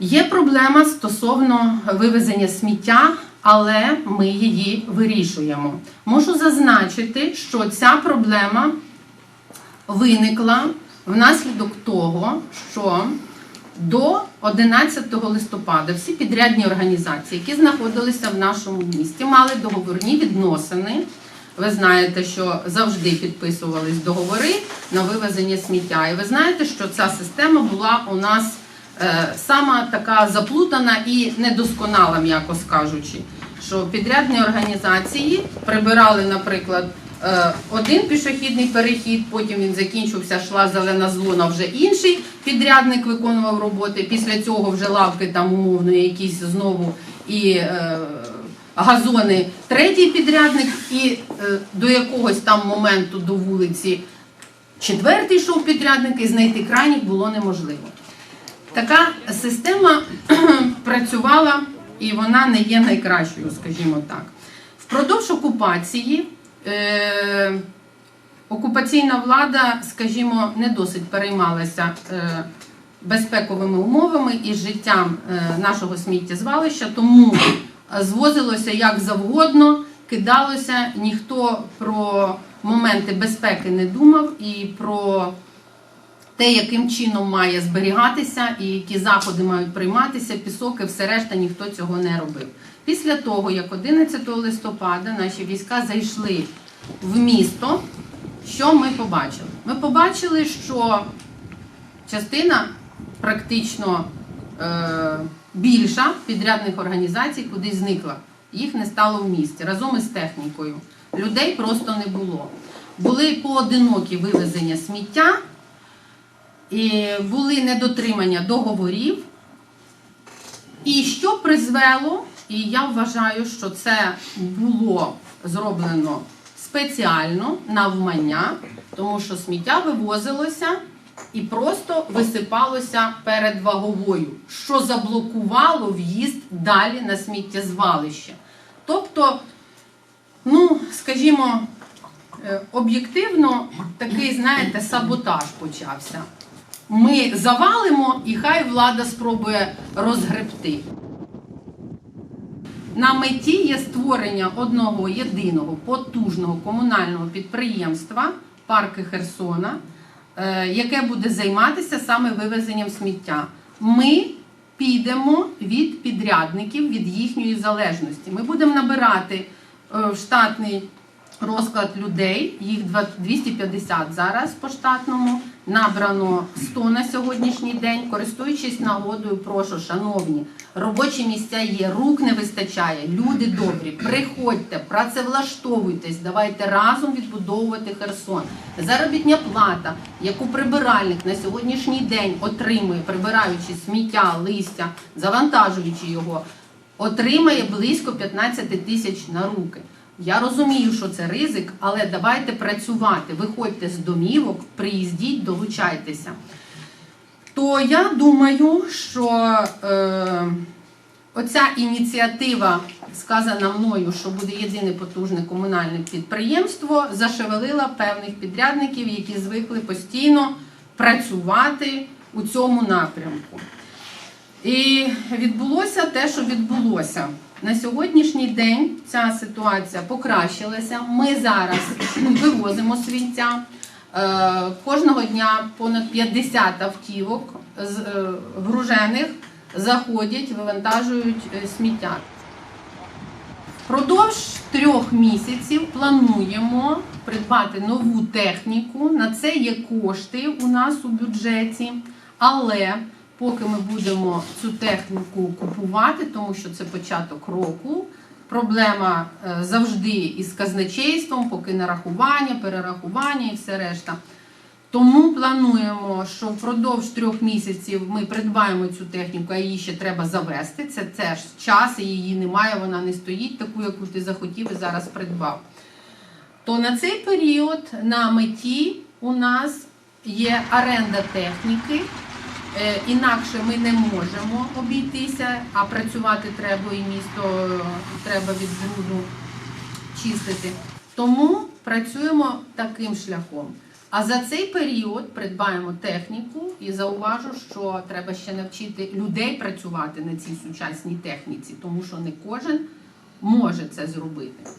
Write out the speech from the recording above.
Є проблема стосовно вивезення сміття, але ми її вирішуємо. Можу зазначити, що ця проблема виникла внаслідок того, що до 11 листопада всі підрядні організації, які знаходилися в нашому місті, мали договорні відносини. Ви знаєте, що завжди підписувались договори на вивезення сміття. І ви знаєте, що ця система була у нас сама така заплутана і недосконала, м'яко скажучи. Що підрядні організації прибирали, наприклад, е, один пішохідний перехід, потім він закінчився, йшла зелена зона, вже інший підрядник виконував роботи. Після цього вже лавки там умовно якісь знову і е, газони третій підрядник, і е, до якогось там моменту до вулиці четвертий йшов підрядник, і знайти крайніх було неможливо. Така система працювала і вона не є найкращою, скажімо так. Впродовж окупації е, окупаційна влада, скажімо, не досить переймалася е, безпековими умовами і життям е, нашого сміттєзвалища, тому звозилося як завгодно, кидалося, ніхто про моменти безпеки не думав і про те, яким чином має зберігатися і які заходи мають прийматися, пісок і все решта ніхто цього не робив. Після того, як 11 листопада наші війська зайшли в місто, що ми побачили? Ми побачили, що частина практично е, більша підрядних організацій кудись зникла. Їх не стало в місті разом із технікою. Людей просто не було. Були поодинокі вивезення сміття, були недотримання договорів. І що призвело, і я вважаю, що це було зроблено спеціально навмання, тому що сміття вивозилося і просто висипалося перед ваговою, що заблокувало в'їзд далі на сміттєзвалище. Тобто, ну, скажімо, е, об'єктивно такий, знаєте, саботаж почався. Ми завалимо, і хай влада спробує розгребти. На меті є створення одного єдиного потужного комунального підприємства парки Херсона, е, яке буде займатися саме вивезенням сміття. Ми підемо від підрядників, від їхньої залежності. Ми будемо набирати е, штатний розклад людей, їх два- 250 зараз по штатному, набрано 100 на сьогоднішній день. Користуючись нагодою, прошу, шановні, робочі місця є, рук не вистачає, люди добрі, приходьте, працевлаштовуйтесь, давайте разом відбудовувати Херсон. Заробітня плата, яку прибиральник на сьогоднішній день отримує, прибираючи сміття, листя, завантажуючи його, отримає близько 15 тисяч на руки. Я розумію, що це ризик, але давайте працювати. Виходьте з домівок, приїздіть, долучайтеся. То я думаю, що е, оця ініціатива, сказана мною, що буде єдине потужне комунальне підприємство, зашевелила певних підрядників, які звикли постійно працювати у цьому напрямку. І відбулося те, що відбулося. На сьогоднішній день ця ситуація покращилася. Ми зараз вивозимо свінця. Е, Кожного дня понад 50 автівок е, гружених заходять, вивантажують е, сміття. Впродовж трьох місяців плануємо придбати нову техніку. На це є кошти у нас у бюджеті, але поки ми будемо цю техніку купувати, тому що це початок року. Проблема е, завжди із казначейством, поки нарахування, перерахування і все решта. Тому плануємо, що впродовж трьох місяців ми придбаємо цю техніку, а її ще треба завести. Це теж час, і її немає, вона не стоїть таку, яку ти захотів і зараз придбав. То на цей період на меті у нас є оренда техніки. Е, Інакше ми не можемо обійтися, а працювати треба і місто е, треба від бруду чистити. Тому працюємо таким шляхом. А за цей період придбаємо техніку і зауважу, що треба ще навчити людей працювати на цій сучасній техніці, тому що не кожен може це зробити.